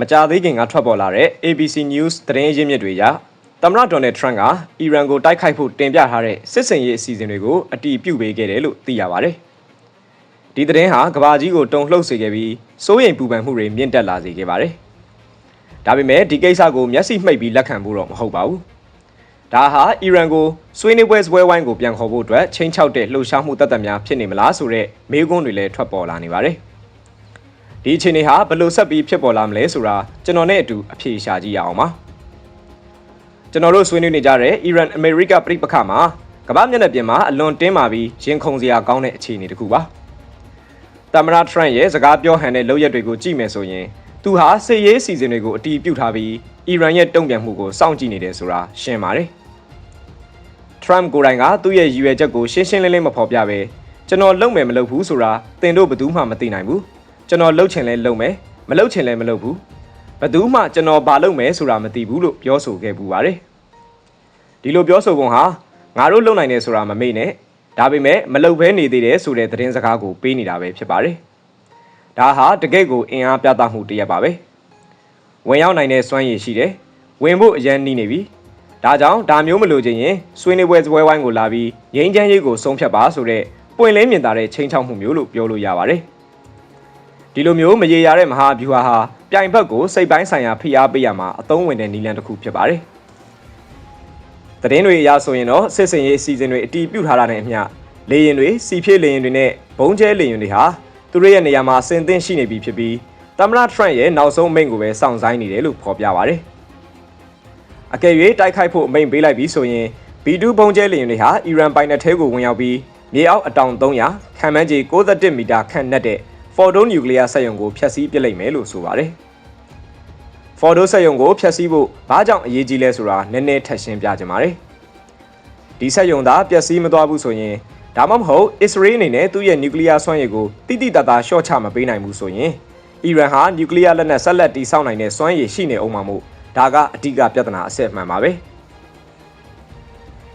မကြာသေးခင်ကထွက်ပေါ်လာတဲ့ ABC News သတင်းရင်းမြစ်တွေအရသမ္မတဒေါ်နယ်ထရန့်ကအီရန်ကိုတိုက်ခိုက်ဖို့တင်ပြထားတဲ့စစ်စင်ရေးအစီအစဉ်တွေကိုအတီးပြုတ်ပေးခဲ့တယ်လို့သိရပါတယ်။ဒီသတင်းဟာကဘာကြီးကိုတုံလှုပ်စေခဲ့ပြီးစိုးရိမ်ပူပန်မှုတွေမြင့်တက်လာစေခဲ့ပါတယ်။ဒါပေမဲ့ဒီကိစ္စကိုမျက်စိမှိတ်ပြီးလက်ခံဖို့တော့မဟုတ်ပါဘူး။ဒါဟာအီရန်ကိုဆွေးနွေးပွဲစပွဲဝိုင်းကိုပြန်ခေါ်ဖို့အတွက်ချိန်ချောက်တဲ့လှုပ်ရှားမှုတသက်များဖြစ်နေမလားဆိုတဲ့မေးခွန်းတွေလည်းထွက်ပေါ်လာနေပါတယ်။ ဒီအခြေအနေဟာဘယ်လိုဆက်ပြီးဖြစ်ပေါ်လာမလဲဆိုတာကျွန်တော်နဲ့အတူအဖြေရှာကြည့်ရအောင်ပါကျွန်တော်တို့ဆွေးနွေးနေကြတဲ့အီရန်အမေရိကပြည်ပခါမှာကမ္ဘာမျက်နှာပြင်မှာအလွန်တင်းမာပြီးရင်ခုန်စရာကောင်းတဲ့အခြေအနေတစ်ခုပါတမရထရန့်ရဲ့စကားပြောဟန်တဲ့လုပ်ရက်တွေကိုကြည့်မယ်ဆိုရင်သူဟာစစ်ရေးစီစဉ်တွေကိုအတီးပြုတ်ထားပြီးအီရန်ရဲ့တုံ့ပြန်မှုကိုစောင့်ကြည့်နေတယ်ဆိုတာရှင်းပါတယ်ထရမ်ကိုယ်တိုင်ကသူ့ရဲ့ရည်ရွယ်ချက်ကိုရှင်းရှင်းလင်းလင်းမဖော်ပြပဲကျွန်တော်လုံမယ်မလုပ်ဘူးဆိုတာတင်တို့ဘယ်သူမှမသိနိုင်ဘူး ကျွန်တော်လှုပ်ချင်လဲလှုပ်မယ်မလှုပ်ချင်လဲမလှုပ်ဘူးဘယ်သူမှကျွန်တော်ဘာလုပ်မယ်ဆိုတာမသိဘူးလို့ပြောဆိုခဲ့ပူပါတယ်ဒီလိုပြောဆိုပုံဟာငါတို့လုံနိုင်တယ်ဆိုတာမမေ့နဲ့ဒါပေမဲ့မလှုပ်ဘဲနေသေးတယ်ဆိုတဲ့သတင်းစကားကိုပေးနေတာပဲဖြစ်ပါတယ်ဒါဟာတကယ့်ကိုအင်အားပြသမှုတစ်ရက်ပါပဲဝင်ရောက်နိုင်တဲ့စွမ်းရည်ရှိတယ်ဝင်ဖို့အရန်နှီးနေပြီဒါကြောင့်ဒါမျိုးမလို့ခြင်းရင်ဆွေးနွေးပွဲစပွဲဝိုင်းကိုလာပြီးငိမ့်ချမ်းရေးကိုဆုံးဖြတ်ပါဆိုတဲ့ပွင့်လင်းမြင်သာတဲ့ချိန်ချောက်မှုမျိုးလို့ပြောလို့ရပါတယ် ဒီလိုမျိုးမရေရာတဲ့မဟာဗျူဟာဟာပြိုင်ဘက်ကိုစိတ်ပိုင်းဆိုင်ရာဖိအားပေးရမှာအသုံးဝင်တဲ့နည်းလမ်းတစ်ခုဖြစ်ပါတယ်။သတင်းတွေအရဆိုရင်တော့စစ်စင်ရေးအစီအစဉ်တွေအတီးပြုတ်ထားတာနဲ့အမျှလေရင်တွေစီဖြည့်လေရင်တွေနဲ့ဘုံကျဲလေရင်တွေဟာသူတို့ရဲ့နေရာမှာစင်သင့်ရှိနေပြီဖြစ်ပြီးသမ္မတထရန့်ရဲ့နောက်ဆုံးအမိန့်ကိုပဲစောင့်ဆိုင်းနေတယ်လို့ဖော်ပြပါတယ်။အကယ်၍တိုက်ခိုက်ဖို့အမိန့်ပေးလိုက်ပြီးဆိုရင် B2 ဘုံကျဲလေရင်တွေဟာအီရန်ပိုင်နက်ထဲကိုဝင်ရောက်ပြီးမြေအောက်အတောင်300ခံမှန်းကြီး61မီတာခန့်နှက်တဲ့ Fordo နျူကလ িয়ার စက်ရုံကိုဖျက်ဆီးပစ်လိုက်မယ်လို့ဆိုပါတယ်။ Fordo စက်ရုံကိုဖျက်ဆီးဖို့ဘာကြောင့်အရေးကြီးလဲဆိုတာနည်းနည်းထပ်ရှင်းပြကြပါမယ်။ဒီစက်ရုံသားပျက်စီးမသွားဘူးဆိုရင်ဒါမှမဟုတ်အစ္စရေးအနေနဲ့သူ့ရဲ့နျူကလ িয়ার စွမ်းရည်ကိုတိတိတတ်တာရှော့ချမပေးနိုင်ဘူးဆိုရင်အီရန်ဟာနျူကလ িয়ার လက်နက်ဆက်လက်တည်ဆောက်နိုင်တဲ့စွမ်းရည်ရှိနေအောင်မှာမို့ဒါကအဓိကပြဿနာအစစ်မှန်ပါပဲ။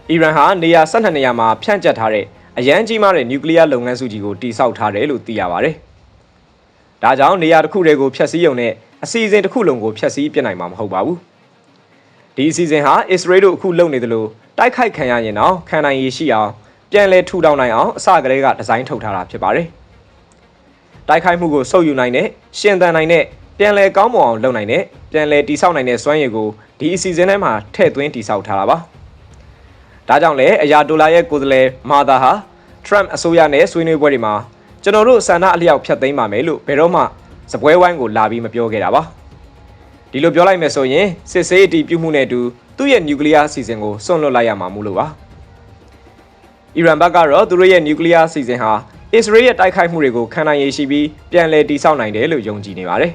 အီရန်ဟာနေရာ12နေရာမှာဖြန့်ကျက်ထားတဲ့အရန်ကြီးမားတဲ့နျူကလ িয়ার လုပ်ငန်းစုကြီးကိုတည်ဆောက်ထားတယ်လို့သိရပါတယ်။ ဒါကြောင့်နေရာတစ်ခုတည်းကိုဖျက်ဆီးရုံနဲ့အစီအစဉ်တစ်ခုလုံးကိုဖျက်ဆီးပြစ်နိုင်မှာမဟုတ်ပါဘူးဒီအစီအစဉ်ဟာအစ္စရေးတို့အခုလုပ်နေသလိုတိုက်ခိုက်ခံရရင်တော့ခံနိုင်ရရှိအောင်ပြန်လည်ထူထောင်နိုင်အောင်အစကတည်းကဒီဇိုင်းထုတ်ထားတာဖြစ်ပါတယ်တိုက်ခိုက်မှုကိုစုပ်ယူနိုင်တဲ့ရှင်သန်နိုင်တဲ့ပြန်လည်ကောင်းမွန်အောင်လုပ်နိုင်တဲ့ပြန်လည်တိဆောက်နိုင်တဲ့စွမ်းရည်ကိုဒီအစီအစဉ်ထဲမှာထည့်သွင်းတိဆောက်ထားတာပါဒါကြောင့်လည်းအရာဒေါ်လာရဲ့ကိုယ်စားလှယ်မာသာဟာ Trump အစိုးရနဲ့ဆွေးနွေးပွဲတွေမှာ ကျွန်တော်တို့ဆန္ဒအလျောက်ဖြတ်သိမ်းပါမယ်လို့ဘယ်တော့မှစပွဲဝိုင်းကိုလာပြီးမပြောခဲ့တာပါဒီလိုပြောလိုက်မယ်ဆိုရင်စစ်ဆေးအတီးပြုမှုနဲ့အတူသူ့ရဲ့နျူကလ িয়ার အစီအစဉ်ကိုစွန့်လွတ်လိုက်ရမှာမို့လို့ပါအီရန်ဘက်ကတော့သူတို့ရဲ့နျူကလ িয়ার အစီအစဉ်ဟာအစ္စရေးရဲ့တိုက်ခိုက်မှုတွေကိုခံနိုင်ရရှိပြီးပြန်လည်တည်ဆောက်နိုင်တယ်လို့ယုံကြည်နေပါတယ်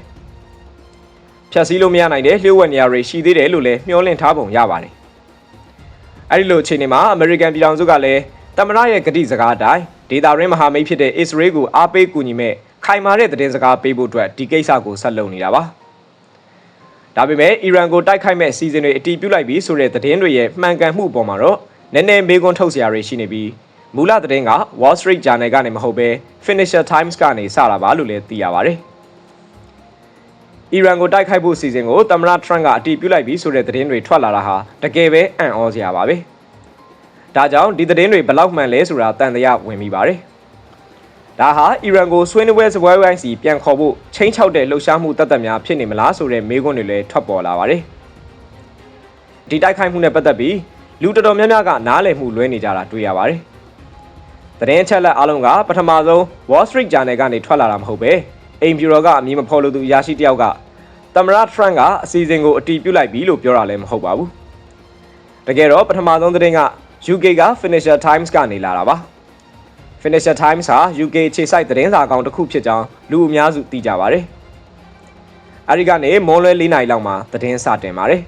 ဖြတ်စည်းလို့မရနိုင်တဲ့လျှို့ဝှက်နေရာတွေရှိသေးတယ်လို့လည်းမျှော်လင့်ထားပုံရပါတယ်အဲဒီလိုအခြေအနေမှာအမေရိကန်ပြည်ထောင်စုကလည်း တမရရဲ့ဂတိစကားအတိုင်းဒေတာရင်းမဟာမိတ်ဖြစ်တဲ့အစ္စရေးကိုအားပေးကူညီမဲ့ခိုင်မာတဲ့သတင်းစကားပေးဖို့အတွက်ဒီကိစ္စကိုဆက်လုပ်နေတာပါဒါပေမဲ့အီရန်ကိုတိုက်ခိုက်မဲ့စီစဉ်တွေအတီးပြုတ်လိုက်ပြီးဆိုတဲ့သတင်းတွေရဲ့မှန်ကန်မှုပေါ်မှာတော့နည်းနည်းမေးခွန်းထုတ်စရာတွေရှိနေပြီးမူလသတင်းက Wall Street Journal ကနေမဟုတ်ဘဲ Financial Times ကနေစတာပါလို့လည်းသိရပါတယ်အီရန်ကိုတိုက်ခိုက်ဖို့စီစဉ်ကိုသမ္မတထရန့်ကအတီးပြုတ်လိုက်ပြီးဆိုတဲ့သတင်းတွေထွက်လာတာဟာတကယ်ပဲအံ့ဩစရာပါပဲ။ ဒါကြောင့်ဒီသတင်းတွေဘလောက်မှန်လဲဆိုတာတန်တရားဝင်မိပါတယ်။ဒါဟာအီရန်ကိုဆွေးနွေးပွဲစပွဲဝိုင်းစီပြန်ခေါ်ဖို့ချိန်ချောက်တဲ့လှုပ်ရှားမှုတသက်များဖြစ်နေမလားဆိုတဲ့မေးခွန်းတွေလည်းထွက်ပေါ်လာပါတယ်။ဒီတိုက်ခိုက်မှုနဲ့ပတ်သက်ပြီးလူတော်တော်များများကနားလည်မှုလွဲနေကြတာတွေ့ရပါတယ်။သတင်းအချက်လက်အားလုံးကပထမဆုံး Wall Street Journal ကနေထွက်လာတာမဟုတ်ပဲအိမ်ဖြူတော်ကအမည်မဖော်လို့သူအရာရှိတယောက်ကသမရထရန့်ကအစီအစဉ်ကိုအတီးပြုတ်လိုက်ပြီလို့ပြောတာလည်းမဟုတ်ပါဘူး။တကယ်တော့ပထမဆုံးသတင်းက UK က Financial Times ကနေလာတာပါ Financial Times ဟာ UK ခြေစိုက်သတင်းစာအကောင့်တစ်ခုဖြစ်ကြောင်းလူအများစုသိကြပါတယ်အဲဒီကနေမွန်လွဲ၄နာရီလောက်မှာသတင်းစတင်ပါတယ်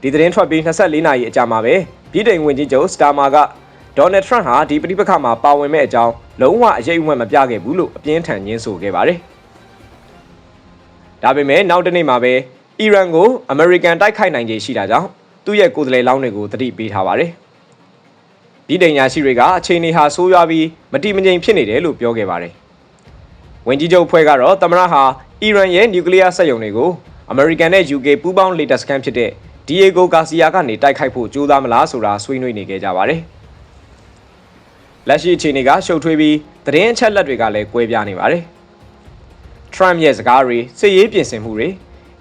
ဒီသတင်းထွက်ပြီး24နာရီအကြာမှာပဲပြည်တိုင်ဝင်ကြီးချုပ်စတာမာကဒေါ်နယ်ထရန့်ဟာဒီပြိပခါမှာပါဝင်မဲ့အကြောင်းလုံးဝအရေးအဝက်မပြခဲ့ဘူးလို့အပြင်းထန်ညင်းဆိုခဲ့ပါတယ်ဒါပေမဲ့နောက်တနေ့မှာပဲအီရန်ကိုအမေရိကန်တိုက်ခိုက်နိုင်ခြေရှိတာကြောင့် သူ့ရဲ့ကိုယ်စားလှယ်လောင်းတွေကိုတတိပေးထားပါတယ်။ပြည်တိုင်ညာရှိတွေကအခြေအနေဟာဆိုးရွားပြီးမတိမငြိမ်ဖြစ်နေတယ်လို့ပြောခဲ့ပါတယ် ဝန်ကြီးချုပ်ဖွဲ့ကတော့သမ္မတဟာအီရန်ရဲ့နျူကလ িয়ার စက်ရုံတွေကိုအမေရိကန်နဲ့ UK ပူးပေါင်းလေတပ်စခန်းဖြစ်တဲ့ဒီယေဂိုဂါစီယာကနေတိုက်ခိုက်ဖို့ကြိုးစားမလားဆိုတာဆွေးနွေးနေကြကြပါတယ်။လက်ရှိအခြေအနေကရှုပ်ထွေးပြီးသတင်းအချက်လက်တွေကလည်းကွဲပြားနေပါတယ်။ Trump ရဲ့စကားတွေစစ်ရေးပြင်ဆင်မှုတွေ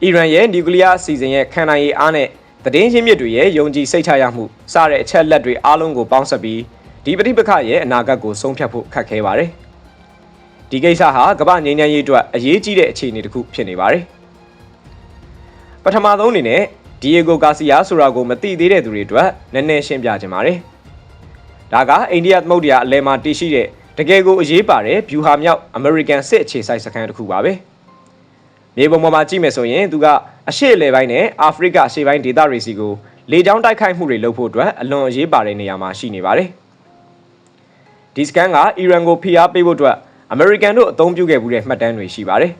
အီရန်ရဲ့နျူကလ িয়ার အစီအစဉ်ရဲ့ခံနိုင်ရည်အားနဲ့ သတင်းရင်းမြစ်တွေရဲ့ယုံကြည်စိတ်ချရမှုစတဲ့အချက်လက်တွေအားလုံးကိုပေါင်းစပ်ပြီးဒီပဋိပက္ခရဲ့အနာဂတ်ကိုဆုံးဖြတ်ဖို့ခက်ခဲပါတယ်။ဒီကိစ္စဟာကမ္ဘာငြိမ်းချမ်းရေးအတွက်အရေးကြီးတဲ့အခြေအနေတစ်ခုဖြစ်နေပါတယ်။ပထမဆုံးအနေနဲ့ဒီယေဂိုဂါစီယာဆိုတာကိုမသိသေးတဲ့သူတွေအတွက်နည်းနည်းရှင်းပြခြင်းပါတယ်။ဒါကအိန္ဒိယသမုဒ္ဒရာအလယ်မှာတည်ရှိတဲ့တကယ်ကိုအရေးပါတဲ့ဗျူဟာမြောက်အမေရိကန်စစ်အခြေစိုက်စခန်းတစ်ခုပါပဲ။မြေပုံပေါ်မှာကြည့်မယ်ဆိုရင်သူက အရှေ့အလယ်ပိုင်းနဲ့အာဖရိကအရှေ့ပိုင်းဒေသတွေစီကိုလေကြောင်းတိုက်ခိုက်မှုတွေလုပ်ဖို့အတွက်အလွန်အရေးပါတဲ့နေရာမှာရှိနေပါတယ်။ဒီစကန်ကအီရန်ကိုဖိအားပေးဖို့အတွက်အမေရိကန်တို့အသုံးပြုခဲ့မှုတဲ့မှတ်တမ်းတွေရှိပါတယ်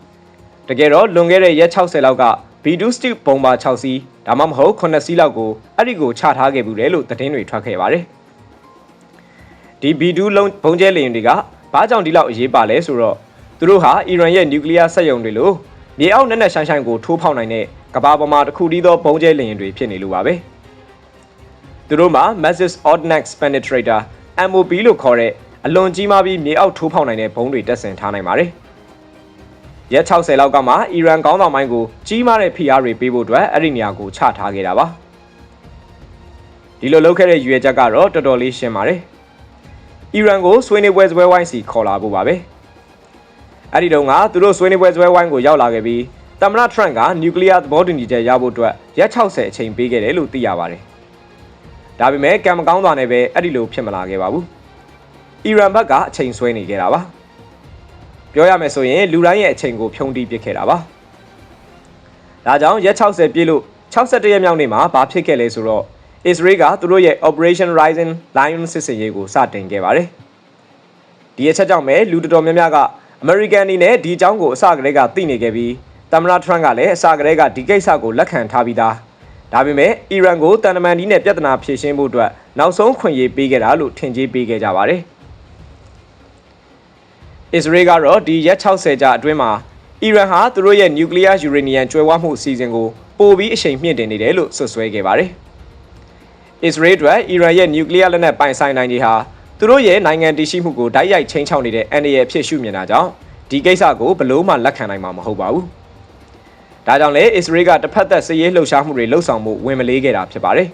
။တကယ်တော့လွန်ခဲ့တဲ့ရက်60လောက်က B2 stick ဘုံပါ6စီးဒါမှမဟုတ်9စီးလောက်ကိုအဲ့ဒီကိုချထားခဲ့မှုတယ်လို့သတင်းတွေထွက်ခဲ့ပါတယ်။ဒီ B2 လုံးဘုံကျဲလေယာဉ်တွေကဘာကြောင့်ဒီလောက်အရေးပါလဲဆိုတော့သူတို့ဟာအီရန်ရဲ့နျူကလ িয়ার စက်ရုံတွေလို မြေအောက်နက်နက်ရှိုင်းရှိုင်းကိုထိုးဖောက်နိုင်တဲ့ကမ္ဘာပေါ်မှာတစ်ခုတည်းသောဘုံကျဲလေယာဉ်တွေဖြစ်နေလို့ပါပဲ။သူတို့မှာ Massive Ordnance Penetrator MOP လို့ခေါ်တဲ့အလွန်ကြီးမားပြီးမြေအောက်ထိုးဖောက်နိုင်တဲ့ဘုံတွေတပ်ဆင်ထားနိုင်ပါတယ်။ရက်60လောက်ကမှအီရန်ကောင်းဆောင်ပိုင်းကိုကြီးမားတဲ့ဖိအားတွေပေးဖို့အတွက်အဲ့ဒီနေရာကိုချထားခဲ့တာပါ။ဒီလိုလုပ်ခဲ့တဲ့ရွေချက်ကတော့တော်တော်လေးရှင်းပါတယ်။အီရန်ကိုဆွေးနွေးပွဲစပွဲဝိုင်းစီခေါ်လာဖို့ပါပဲ။ အဲ့ဒီတုန်းကသူတို့ဆွေးနွေးပွဲစပွဲဝိုင်းကိုရောက်လာခဲ့ပြီးသမ္မတထရန့်ကနျူကလ িয়ার သဘောတူညီချက်ရဖို့အတွက်ရက်60အချိန်ပေးခဲ့တယ်လို့သိရပါတယ်။ဒါပေမဲ့ကံမကောင်းစွာနဲ့ပဲအဲ့ဒီလိုဖြစ်မလာခဲ့ပါဘူး။အီရန်ဘက်ကအချိန်ဆွဲနေခဲ့တာပါ။ပြောရမယ်ဆိုရင်လူတိုင်းရဲ့အချိန်ကိုဖြုံးတီးပစ်ခဲ့တာပါ။ဒါကြောင့်ရက်60ပြည့်လို့61ရက်မြောက်နေ့မှာဘာဖြစ်ခဲ့လဲဆိုတော့ Israel ကသူတို့ရဲ့ Operation Rising Lion စစ်စင်ရေးကိုစတင်ခဲ့ပါတယ်။ဒီအချက်ကြောင့်ပဲလူတော်တော်များများက အမေရိကန်အနေနဲ့ဒီအကြောင်းကိုအစကတည်းကသိနေခဲ့ပြီးသမ္မတထရန့်ကလည်းအစကတည်းကဒီကိစ္စကိုလက်ခံထားပြီးသားဒါပေမဲ့အီရန်ကိုတန်တမန်ဒီနဲ့ပြဿနာဖြေရှင်းဖို့အတွက်နောက်ဆုံးခွင့်ရေးပေးခဲ့တာလို့ထင်ကြေးပေးခဲ့ကြပါတယ်။အစ္စရေးကတော့ဒီရက်60ကြာအတွင်းမှာအီရန်ဟာသူတို့ရဲ့နျူကလ িয়ার ယူရေနီယံကျွဲဝမှုအစီအစဉ်ကိုပိုပြီးအချိန်မြင့်တင်နေတယ်လို့ဆွဆွဲခဲ့ပါတယ်။အစ္စရေးအတွက်အီရန်ရဲ့နျူကလ িয়ার လက်နက်ပိုင်ဆိုင်နိုင်ခြင်းဟာ သူတို့ရဲ့နိုင်ငံတည်ရှိမှုကိုဓာတ်ရိုက်ချင်းချောက်နေတဲ့အန်ဒီရဲ့ဖြစ်ရှုမြင်တာကြောင့်ဒီကိစ္စကိုဘလို့မှလက်ခံနိုင်မှာမဟုတ်ပါဘူး။ဒါကြောင့်လည်းအစ္စရေးကတစ်ဖက်သက်စစ်ရေးလှုပ်ရှားမှုတွေလှုပ်ဆောင်မှုဝင်မလေးခဲ့တာဖြစ်ပါတယ်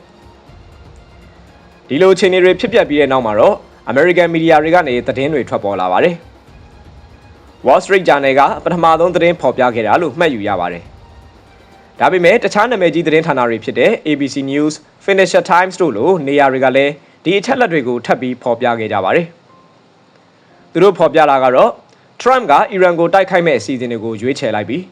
။ဒီလိုအခြေအနေတွေဖြစ်ပျက်ပြီးတဲ့နောက်မှာတော့ American Media တွေကနေသတင်းတွေထွက်ပေါ်လာပါတယ်။ Wall Street Journal ကပထမဆုံးသတင်းဖော်ပြခဲ့တာလို့မှတ်ယူရပါတယ်။ဒါပေမဲ့တခြားနာမည်ကြီးသတင်းဌာနတွေဖြစ်တဲ့ ABC News, Financial Times တို့လိုနေရာတွေကလည်း ဒီအချက်လက်တွေကိုထပ်ပြီးဖော်ပြခဲ့ကြပါတယ်။သူတို့ဖော်ပြလာကတော့ Trump ကအီရန်ကိုတိုက်ခိုက်မဲ့အစီအစဉ်တွေကိုရွေးချယ်လိုက်ပြီး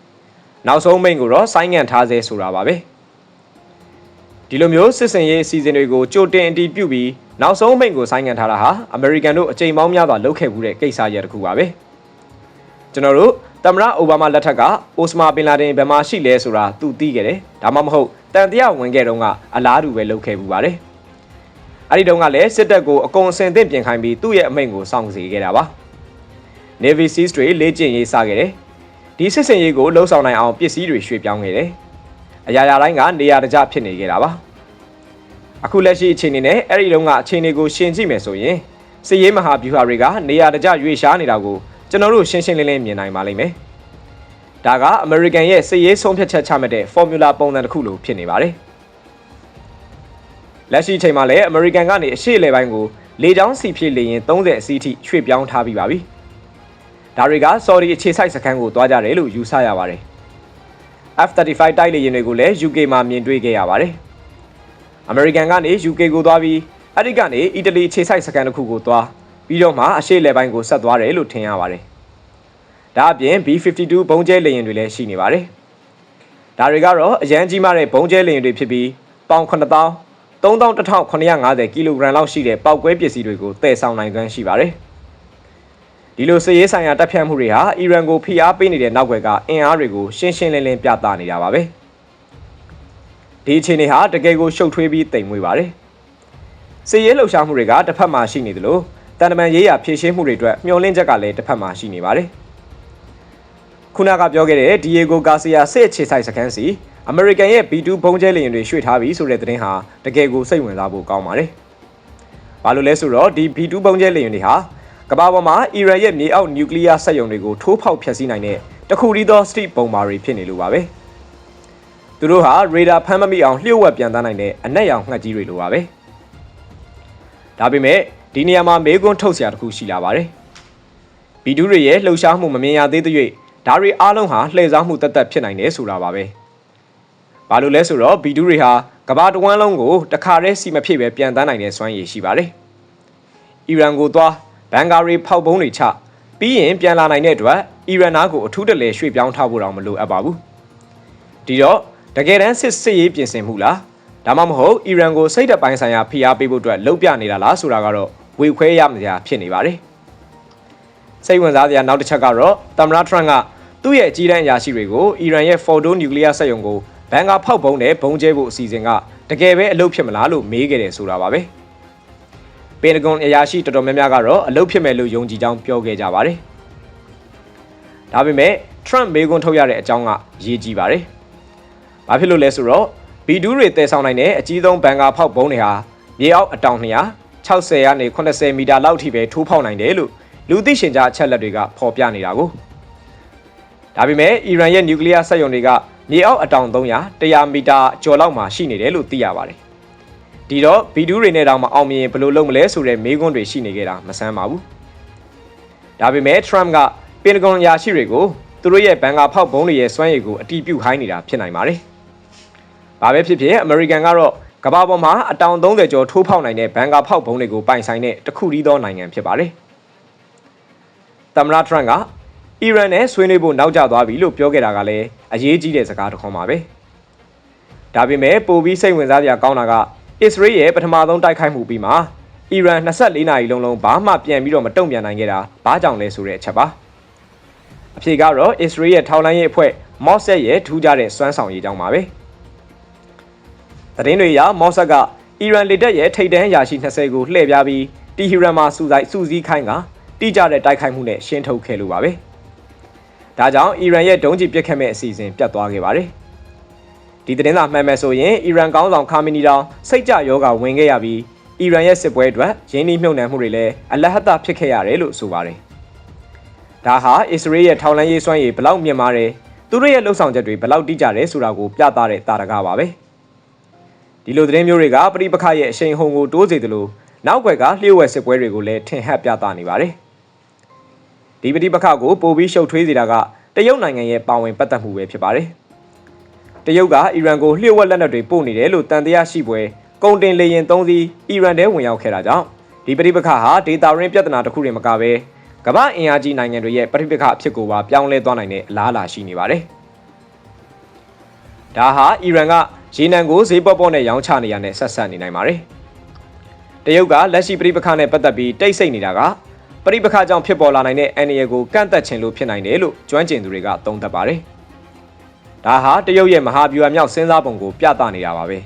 နောက်ဆုံးမိန့်ကိုတော့ဆိုင်းငံ့ထားစေဆိုတာပါပဲ။ဒီလိုမျိုးစစ်စင်ရေးအစီအစဉ်တွေကိုကြိုတင်အတည်ပြုပြီးနောက်ဆုံးမိန့်ကိုဆိုင်းငံ့ထားတာဟာအမေရိကန်တို့အကြိမ်ပေါင်းများစွာလုပ်ခဲ့မှုတဲ့ကိစ္စရပ်တစ်ခုပါပဲ။ကျွန်တော်တို့သမ္မတအိုဘားမားလက်ထက်ကအိုစမာဘင်လာဒင်ဘယ်မှာရှိလဲဆိုတာသူသိခဲ့တယ်ဒါမှမဟုတ်တန်တရားဝင်ခဲ့တုန်းကအလားတူပဲလုပ်ခဲ့ပူပါတယ် အဲ့ဒီတုန်းကလည်းစစ်တပ်ကိုအကုန်အစင်သင့်ပြင်ခိုင်းပြီးသူ့ရဲ့အမိန့်ကိုစောင့်စီခဲ့တာပါ Navy Seals တွေလေ့ကျင့်ရေးစခဲ့တယ်ဒီစစ်စင်ရေးကိုလှုံ့ဆော်နိုင်အောင်ပစ္စည်းတွေရွှေ့ပြောင်းခဲ့တယ်အရာရာတိုင်းကနေရာတကျဖြစ်နေခဲ့တာပါအခုလက်ရှိအခြေအနေနဲ့အဲ့ဒီတုန်းကအခြေအနေကိုရှင်းကြည့်မယ်ဆိုရင်စစ်ရေးမဟာဗျူဟာတွေကနေရာတကျရွေ့ရှားနေတာကိုကျွန်တော်တို့ရှင်းရှင်းလင်းလင်းမြင်နိုင်ပါလိမ့်မယ်။ဒါကအမေရိကန်ရဲ့စစ်ရေးဆုံးဖြတ်ချက်ချမှတ်တဲ့ formula ပုံစံတစ်ခုလိုဖြစ်နေပါတယ်။ လက်ရှိချိန်မှာလည်းအမေရိကန်ကနေအရှေ့အလယ်ပိုင်းကိုလေကြောင်းစီဖြည့်လေရင်30အစီးထိရွှေ့ပြောင်းထားပြီးပါပြီ။ဒါတွေက Saudi အခြေစိုက်စခန်းကိုတွားကြတယ်လို့ယူဆရပါတယ်။ F-35 တိုက်လေယာဉ်တွေကိုလည်း UK မှာမြင်တွေ့ခဲ့ရပါတယ်။အမေရိကန်ကနေ UK ကိုသွားပြီးအဲ့ဒီကနေအီတလီခြေစိုက်စကန်တစ်ခုကိုသွားပြီးတော့မှအရှိလေပိုင်းကိုဆက်သွားတယ်လို့ထင်ရပါတယ်။ဒါအပြင် B52 ဘုံကျဲလေယာဉ်တွေလည်းရှိနေပါတယ်။ဒါတွေကတော့အရန်ကြီးမားတဲ့ဘုံကျဲလေယာဉ်တွေဖြစ်ပြီးပေါင်9000 3150ကီလိုဂရမ်လောက်ရှိတဲ့ပောက်ကွဲပစ္စည်းတွေကိုတည်ဆောင်နိုင်စွမ်းရှိပါတယ်။ဒီလိုစည်ရေးဆိုင်ရာတပ်ဖြတ်မှုတွေဟာအီရန်ကိုဖိအားပေးနေတဲ့နောက်ွယ်ကအင်အားတွေကိုရှင်းရှင်းလင်းလင်းပြသနေတာပါပဲ။ဒီအခြေအနေဟာတကယ်ကိုရှုပ်ထွေးပြီးတိမ်မွေးပါတယ်။စည်ရေးလှုပ်ရှားမှုတွေကတစ်ဖက်မှာရှိနေသလိုတန်တမန်ရေးရာဖြည့်ရှင်းမှုတွေအတွက်မျှော်လင့်ချက်ကလည်းတစ်ဖက်မှာရှိနေပါတယ်။ခုနကပြောခဲ့တဲ့ဒီယေဂိုဂါစီယာစစ်အခြေဆိုင်စခန်းစီ အမေရိကန်ရဲ့ B2 ဘုံကျဲလေယာဉ်တွေရွှေ့ထားပြီဆိုတဲ့သတင်းဟာတကယ်ကိုစိတ်ဝင်စားဖို့ကောင်းပါတယ်။ဘာလို့လဲဆိုတော့ဒီ B2 ဘုံကျဲလေယာဉ်တွေဟာကမ္ဘာပေါ်မှာအီရန်ရဲ့မြေအောက်နျူကလ িয়ার စက်ရုံတွေကိုထိုးဖောက်ဖျက်ဆီးနိုင်တဲ့တခုတည်းသော street ပုံမာတွေဖြစ်နေလို့ပါပဲ။သူတို့ဟာရေဒါဖမ်းမမိအောင်လျှို့ဝှက်ပြန်သားနိုင်တဲ့အနက်ရောင်ငှက်ကြီးတွေလိုပါပဲ။ဒါပေမဲ့ဒီနေရာမှာမေးခွန်းထုတ်စရာတစ်ခုရှိလာပါတယ်။ B2 တွေရဲ့လှုပ်ရှားမှုမမြင်ရသေးတဲ့ဒါတွေအားလုံးဟာလှည့်စားမှုတသက်ဖြစ်နိုင်တယ်ဆိုတာပါပဲ။ ဘာလို့လဲဆိုတော့ဘီဒူးတွေဟာကမ္ဘာတဝန်းလုံးကိုတခါတည်းစီမဖြစ်ပဲပြန်တန်းနိုင်တဲ့စွမ်းရည်ရှိပါတယ်။အီရန်ကိုသွားဘန်ဂါရီဖောက်ပုံးတွေချပြီးရင်ပြန်လာနိုင်တဲ့အတွက်အီရန်သားကိုအထူးတလဲရွှေ့ပြောင်းထားဖို့တော့မလိုအပ်ပါဘူး။ဒီတော့တကယ်တမ်းစစ်စစ်ရေးပြင်ဆင်မှုလားဒါမှမဟုတ်အီရန်ကိုစိတ်တပိုင်းဆိုင်ရာဖိအားပေးဖို့အတွက်လှုပ်ပြနေတာလားဆိုတာကတော့ဝေခွဲရမစရာဖြစ်နေပါတယ်။စိတ်ဝင်စားစရာနောက်တစ်ချက်ကတော့သမ္မတထရန့်ကသူ့ရဲ့အကြီးတန်းအရာရှိတွေကိုအီရန်ရဲ့ Fordo နျူကလ িয়ার စက်ရုံကို ဘန်ကာဖောက်ပုံးနဲ့ဘုံကျဲဖို့အစီအစဉ်ကတကယ်ပဲအလုပ်ဖြစ်မလားလို့မေးခဲ့တယ်ဆိုတာပါပဲပင်တဂွန်အရာရှိတော်တော်များများကတော့အလုပ်ဖြစ်မယ်လို့ယုံကြည်ကြောင်းပြောခဲ့ကြပါတယ်ဒါပေမဲ့ Trump မေးခွန်းထုတ်ရတဲ့အကြောင်းကရေးကြည့်ပါတယ်ဘာဖြစ်လို့လဲဆိုတော့ဘီဒူးတွေတည်ဆောင်နိုင်တဲ့အကြီးဆုံးဘန်ကာဖောက်ပုံးတွေဟာမြေအောက်အတောင်200 60ကနေ80မီတာလောက်ထိပဲထိုးဖောက်နိုင်တယ်လို့လူသိရှင်ကြားအချက်လက်တွေကဖော်ပြနေတာကိုဒါပေမဲ့အီရန်ရဲ့နျူကလ িয়ার စက်ရုံတွေက မြေအောက်အတောင်300 100မီတာကျော်လောက်မှာရှိနေတယ်လို့သိရပါတယ်။ဒီတော့ဗီဒူးတွေနဲ့တောင်မအောင်မြင်ဘယ်လိုလုပ်မလဲဆိုတဲ့မေးခွန်းတွေရှိနေကြတာမဆန်းပါဘူး။ဒါပေမဲ့ Trump ကပင်တဂွန်ရာရှိတွေကိုသူတို့ရဲ့ဘန်ကာဖောက်ဘုံတွေရဲ့စွမ်းရည်ကိုအတီးပြုတ်ခိုင်းနေတာဖြစ်နိုင်ပါတယ်။ဘာပဲဖြစ်ဖြစ်အမေရိကန်ကတော့ကမ္ဘာပေါ်မှာအတောင်30ကျော်ထိုးဖောက်နိုင်တဲ့ဘန်ကာဖောက်ဘုံတွေကိုပိုင်ဆိုင်တဲ့တခုတည်းသောနိုင်ငံဖြစ်ပါတယ်။သမ္မတ Trump က အီရန်နဲ့ဆွေးနွေးဖို့နောက်ကျသွားပြီလို့ပြောခဲ့တာကလည်းအရေးကြီးတဲ့စကားတစ်ခွန်းပါပဲ။ဒါပေမဲ့ပိုပြီးစိတ်ဝင်စားစရာကောင်းတာကအစ္စရေးရဲ့ပထမဆုံးတိုက်ခိုက်မှုပြီးမှာအီရန်24နာရီလုံးလုံးဘာမှပြန်ပြီးတော့မတုံ့ပြန်နိုင်ခဲ့တာဘာကြောင့်လဲဆိုတဲ့အချက်ပါ။အဖြေကတော့အစ္စရေးရဲ့ထောက်လှမ်းရေးအဖွဲ့မော့ဆက်ရဲ့ထူးခြားတဲ့စွမ်းဆောင်ရည်ကြောင်းပါပဲ။သတင်းတွေအရမော့ဆက်ကအီရန်လက်တက်ရဲ့ထိပ်တန်းရာရှိ20ကိုလှည့်ပြားပြီးတီဟီရန်မှာစူဆိုင်စူစည်းခိုင်းကတိကျတဲ့တိုက်ခိုက်မှုနဲ့ရှင်းထုတ်ခဲ့လို့ပါပဲ။ ဒါကြောင့်အီရန်ရဲ့ဒုံးကျည်ပစ်ခတ်မဲ့အစီအစဉ်ပြတ်သွားခဲ့ပါတယ်။ဒီသတင်းစာမှန်မယ်ဆိုရင်အီရန်ကောင်းဆောင်ခါမီနီတောင်စိတ်ကြယောဂဝင်ခဲ့ရပြီးအီရန်ရဲ့စစ်ပွဲအတွက်ရင်းနှီးမြှုပ်နှံမှုတွေလည်းအလဟတ်ဖြစ်ခဲ့ရတယ်လို့ဆိုပါတယ်။ဒါဟာအစ္စရေးရဲ့ထောင်လန်းရေးစွမ်းရည်ဘလောက်မြင့်မားတယ်သူတို့ရဲ့လှုပ်ဆောင်ချက်တွေဘလောက်တိကျတယ်ဆိုတာကိုပြသတဲ့တာရကပါပဲ။ဒီလိုသတင်းမျိုးတွေကပရိပခရဲ့အရှိန်ဟုန်ကိုတိုးစေတယ်လို့နောက်ွယ်ကလျှို့ဝှက်စစ်ပွဲတွေကိုလည်းထင်ဟပ်ပြသနေပါတယ်။ ဒီပဋိပက္ခကိုပိုပြီးရှုပ်ထွေးစေတာကတရုတ်နိုင်ငံရဲ့ပါဝင်ပတ်သက်မှုပဲဖြစ်ပါတယ်။တရုတ်ကအီရန်ကိုလျှို့ဝှက်လက်နက်တွေပို့နေတယ်လို့တန်တရားရှိပွဲကုန်တင်လေယာဉ်၃စီးအီရန်ထဲဝင်ရောက်ခဲ့တာကြောင့်ဒီပဋိပက္ခဟာဒေတာရင်းပြဿနာတစ်ခုတည်းမကပဲကမ္ဘာအင်အားကြီးနိုင်ငံတွေရဲ့ပဋိပက္ခအဖြစ်ကိုပါပြောင်းလဲသွားနိုင်တဲ့အလားအလာရှိနေပါတယ်။ဒါဟာအီရန်ကရေနံကိုဈေးပေါပေါနဲ့ရောင်းချနေရတဲ့ဆက်ဆက်နေနိုင်ပါတယ်။တရုတ်ကလက်ရှိပဋိပက္ခနဲ့ပတ်သက်ပြီးတိတ်ဆိတ်နေတာက ပရိပခကြောင့်ဖြစ်ပေါ်လာနိုင်တဲ့အန္တရာယ်ကိုကန့်သက်ခြင်းလို့ဖြစ်နိုင်တယ်လို့ကျွမ်းကျင်သူတွေကသုံးသပ်ပါတယ်။ဒါဟာတရုတ်ရဲ့မဟာဗျူဟာမြောက်စဉ်းစားပုံကိုပြသနေတာပါပဲ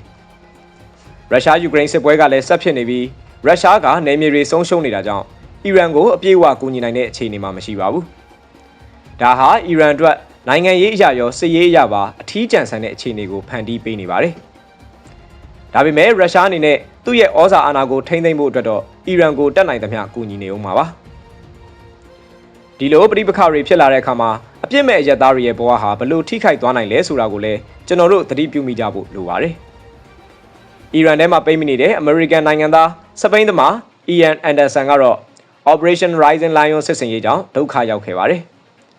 ။ရုရှားယူကရိန်းစစ်ပွဲကလည်းဆက်ဖြစ်နေပြီးရုရှားကနေမြေတွေဆုံးရှုံးနေတာကြောင့်အီရန်ကိုအပြည့်အဝကူညီနိုင်တဲ့အခြေအနေမှာမရှိပါဘူး။ဒါဟာအီရန်အတွက်နိုင်ငံရေးအရာရောစစ်ရေးအရာပါအထီးကျန်ဆန်တဲ့အခြေအနေကိုဖန်တီးပေးနေပါတယ်။ဒါပေမဲ့ရုရှားအနေနဲ့သူ့ရဲ့ဩဇာအာဏာကိုထိန်းသိမ်းဖို့အတွက်တော့အီရန်ကိုတက်နိုင်သမျှကူညီနေအောင်ပါပါ။ ဒီလိုပဋိပက္ခတွေဖြစ်လာတဲ့အခါမှာအပြစ်မဲ့အရက်သားတွေရဲ့ဘဝဟာဘလို့ထိခိုက်သွားနိုင်လဲဆိုတာကိုလည်းကျွန်တော်တို့သတိပြုမိကြဖို့လိုပါတယ်။အီရန်ထဲမှာပိတ်မိနေတဲ့အမေရိကန်နိုင်ငံသားစပိန်သမားအီယန်အန်ဒါဆန်ကတော့ Operation Rising Lion စစ်စင်ရေးကြောင့်ဒုက္ခရောက်ခဲ့ပါတယ်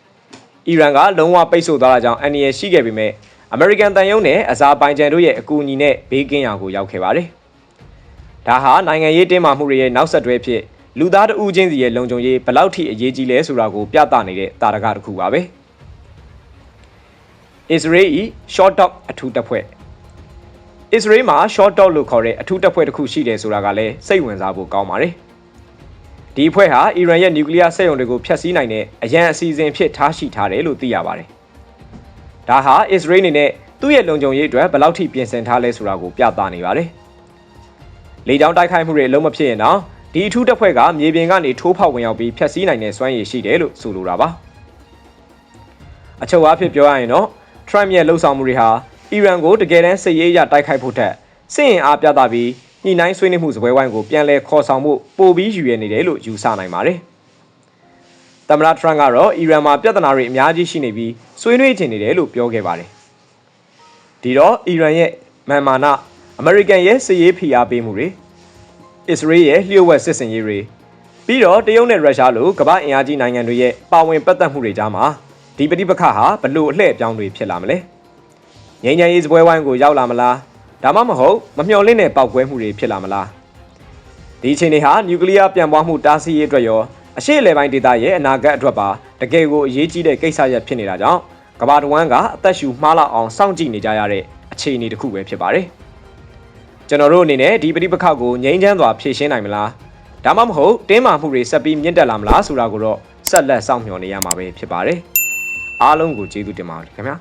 ။အီရန်ကလုံးဝပိတ်ဆို့သွားတာကြောင့်အန်ရီရှိခဲ့ပေမဲ့အမေရိကန်တန်ယုံနဲ့အဇာဘိုင်ဂျန်တို့ရဲ့အကူအညီနဲ့ဘေးကင်းရာကိုရောက်ခဲ့ပါတယ်။ဒါဟာနိုင်ငံရေးတင်းမာမှုတွေရဲ့နောက်ဆက်တွဲဖြစ် လူသားတဦးချင်းစီရဲ့လုံခြုံရေးဘယ်လောက်ထိအရေးကြီးလဲဆိုတာကိုပြသနေတဲ့တာရကတစ်ခုပါပဲ။ Israel Short Dog အထူးတပ်ဖွဲ့ Israel မှာ Short Dog လို့ခေါ်တဲ့အထူးတပ်ဖွဲ့တစ်ခုရှိတယ်ဆိုတာကလည်းစိတ်ဝင်စားဖို့ကောင်းပါတယ်။ဒီအဖွဲ့ဟာအီရန်ရဲ့နျူကလ িয়ার စက်ရုံတွေကိုဖျက်ဆီးနိုင်တဲ့အရန်အစီအစဉ်ဖြစ်ထားရှိထားတယ်လို့သိရပါတယ်။ဒါဟာ Israel အနေနဲ့သူ့ရဲ့လုံခြုံရေးအတွက်ဘယ်လောက်ထိပြင်ဆင်ထားလဲဆိုတာကိုပြသနေပါတယ်။လေကြောင်းတိုက်ခိုက်မှုတွေလုံးမဖြစ်ရင်တော့ ဒီအထူးတပ်ဖွဲ့ကမြေပြင်ကနေထိုးဖောက်ဝင်ရောက်ပြီးဖျက်ဆီးနိုင်တဲ့စွမ်းရည်ရှိတယ်လို့ဆိုလိုတာပါအချုပ်အားဖြင့်ပြောရရင်တော့ Trump ရဲ့လှုပ်ဆောင်မှုတွေဟာအီရန်ကိုတကယ်တမ်းစစ်ရေးအရတိုက်ခိုက်ဖို့ထက်စစ်ရင်အားပြသပြီးညှိနှိုင်းဆွေးနွေးမှုစပွဲဝိုင်းကိုပြန်လည်ခေါ်ဆောင်မှုပိုပြီးယူရနေတယ်လို့ယူဆနိုင်ပါတယ်။သမ္မတ Trump ကတော့အီရန်မှာပြဿနာတွေအများကြီးရှိနေပြီးဆွေးနွေးချင်နေတယ်လို့ပြောခဲ့ပါတယ်။ဒီတော့အီရန်ရဲ့မန်မာနအမေရိကန်ရဲ့စစ်ရေးဖိအားပေးမှုတွေ အစ္စရေးရဲ့လျှို့ဝှက်စစ်စင်ရေးတွေပြီးတော့တရုတ်နဲ့ရုရှားလိုကမ္ဘာအင်အားကြီးနိုင်ငံတွေရဲ့ပါဝင်ပတ်သက်မှုတွေကြားမှာဒီပဋိပက္ခဟာဘလို့အလှည့်အပြောင်းတွေဖြစ်လာမလဲငြိမ်းချမ်းရေးစပွဲဝိုင်းကိုရောက်လာမလားဒါမှမဟုတ်မမျှော်လင့်တဲ့ပောက်ကွဲမှုတွေဖြစ်လာမလားဒီအချိန်တွေဟာနျူကလ িয়ার ပြန်ပွားမှုတားဆီးရေးအတွက်ရောအရှေ့အလယ်ပိုင်းဒေသရဲ့အနာဂတ်အတွက်ပါတကယ်ကိုအရေးကြီးတဲ့ကိစ္စရပ်ဖြစ်နေတာကြောင့်ကမ္ဘာတစ်ဝန်းကအသက်ရှူမှားလောက်အောင်စောင့်ကြည့်နေကြရတဲ့အခြေအနေတစ်ခုပဲဖြစ်ပါတယ် ကျွန်တော်တို့အနေနဲ့ဒီပဋိပက္ခကိုငြိမ်းချမ်းစွာဖြေရှင်းနိုင်မလားဒါမှမဟုတ်တင်းမာမှုတွေဆက်ပြီးမြင့်တက်လာမလားဆိုတာကိုတော့ဆက်လက်စောင့်မျှော်နေရမှာပဲဖြစ်ပါတယ်အားလုံးကိုကျေးဇူးတင်ပါတယ်ခင်ဗျာ